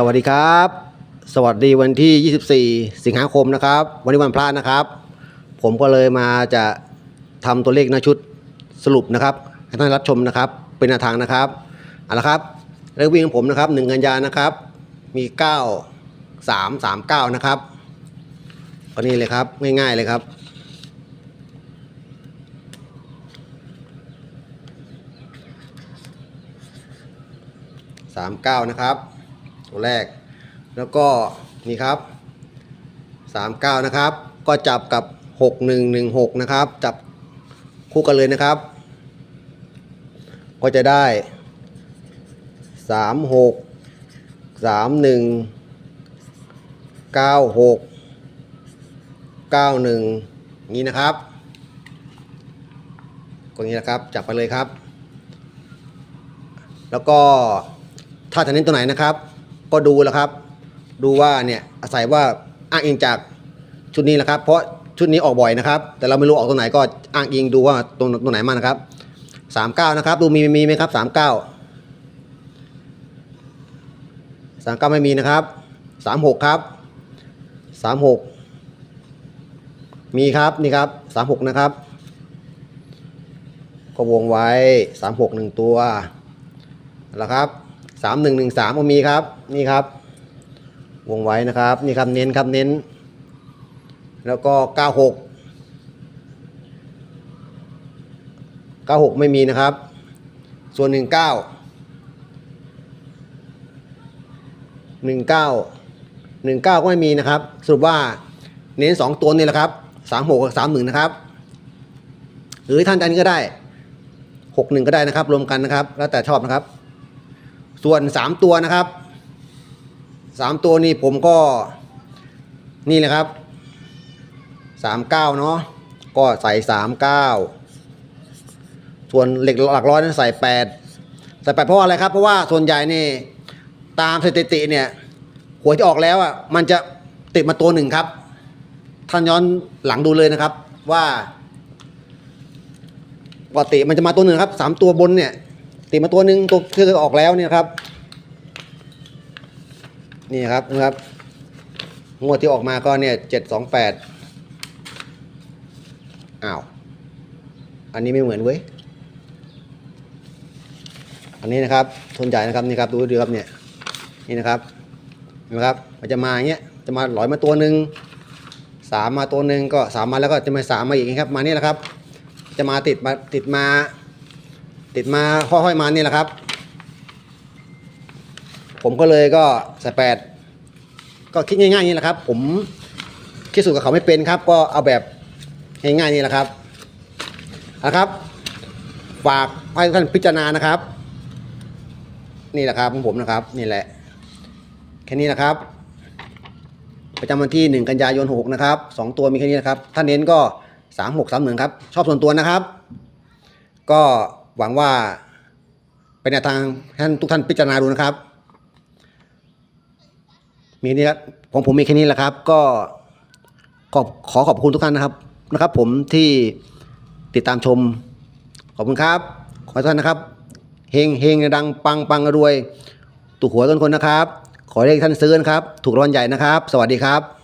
สวัสดีครับ สวัสดีวันที่ 24 สิงหาคมนะครับ วันนี้วันพระนะครับ ผมก็เลยมาจะทำตัวเลขหน้าชุดสรุปนะครับให้ท่านรับชมนะครับ เป็นแนวทางนะครับเอาละครับเลขวิ่งของผมนะครับ1กันยานะครับ มี 9 3 3 9 นะครับก็นี่เลยครับง่ายๆเลยครับ 39 นะครับ ตัวแรก แล้วก็นี่ครับ 39 นะครับ ก็จับกับ 6116 นะครับ จับคู่กันเลยนะครับ ก็จะได้ 36 31 96 91 นี้นะครับก็นี้นะครับ จับไปเลยครับ แล้วก็ถ้าจะเน้นตัวไหนนะครับ ก็ดูแล้วครับ ดูว่าเนี่ยอาศัยว่าอ้างอิงจากชุดนี้แหละครับ เพราะชุดนี้ออกบ่อยนะครับ แต่เราไม่รู้ออกตัวไหนก็อ้างอิงดูว่าตรงตัวไหนมานะครับสามเก้านะครับ ดูมีมีไหมครับสามเก้าสามเก้าไม่มีนะครับสามหกครับสามหกมีครับนี่ครับสามหกนะครับ ก็วงไว้สามหกหนึ่งตัวแล้วครับ สามหนึ่งหนึ่งสามก็มีครับ นี่ครับ วงไว้นะครับ นี่ครับเน้นครับเน้น แล้วก็เก้าหกเก้าหกไม่มีนะครับ ส่วนหนึ่งเก้าหนึ่งเก้าหนึ่งเก้าก็ไม่มีนะครับ สรุปว่าเน้นสองตัวนี่แหละครับสามหกกับสามหนึ่งนะครับ หรือท่านอันนี้ก็ได้หกหนึ่งก็ได้นะครับ รวมกันนะครับ แล้วแต่ชอบนะครับ ส่วนสามตัวนะครับสามตัวนี่ผมก็นี่แหละครับสามเก้าเนาะก็ใส่สามเก้าส่วนเหล็กหลักร้อยนั้นใส่แปดใส่แปดเพราะอะไรครับ เพราะว่าส่วนใหญ่นี่ตามสถิติเนี่ยหวยที่ออกแล้วอะมันจะติดมาตัวหนึ่งครับ ท่านย้อนหลังดูเลยนะครับว่าปกติมันจะมาตัวหนึ่งครับสามตัวบนเนี่ย ติดมาตัวหนึ่งตัวที่ออกแล้วเนี่ยครับ นี่ครับนะครับ งวดที่ออกมาก็เนี่ยเจ็ดสองแปดอ้าว อันนี้ไม่เหมือนเว้ย อันนี้นะครับทนใหญ่นะครับนี่ครับดูดูครับเนี่ยนี่นะครับนะครับ มันจะมาอย่างเงี้ยจะมาลอยมาตัวหนึ่งสามมาตัวหนึ่งก็สามมาแล้วก็จะมาสามมาอีกนะครับ มานี่แหละครับ จะมาติดมาติดมา ติดมาค่อยๆมานี่แหละครับ ผมก็เลยก็ใส่แปดก็คิดง่ายๆนี่แหละครับ ผมคิดสูตรกับเขาไม่เป็นครับ ก็เอาแบบง่ายๆนี่แหละครับนะครับฝากให้ท่านพิจารณานะครับ นี่แหละครับของผมนะครับนี่แหละ แค่นี้นะครับ ประจำวันที่ 1 กันยายน6นะครับสองตัวมีแค่นี้นะครับ ถ้าเน้นก็ 3 6 3 1ครับ ชอบส่วนตัวนะครับ ก็ หวังว่าเป็นแนวทางท่านทุกท่านพิจารณาดูนะครับ มีนี่ครับของผมมีแค่นี้แหละครับ ก็ขอบขอขอบคุณทุกท่านนะครับนะครับ ผมที่ติดตามชม ขอบคุณครับ ขอท่านนะครับเฮงเฮงดังปังปังรวยถูกหัวยกันคนนะครับ ขอให้ท่านซื้อนะครับ ถูกรางวัลใหญ่นะครับ สวัสดีครับ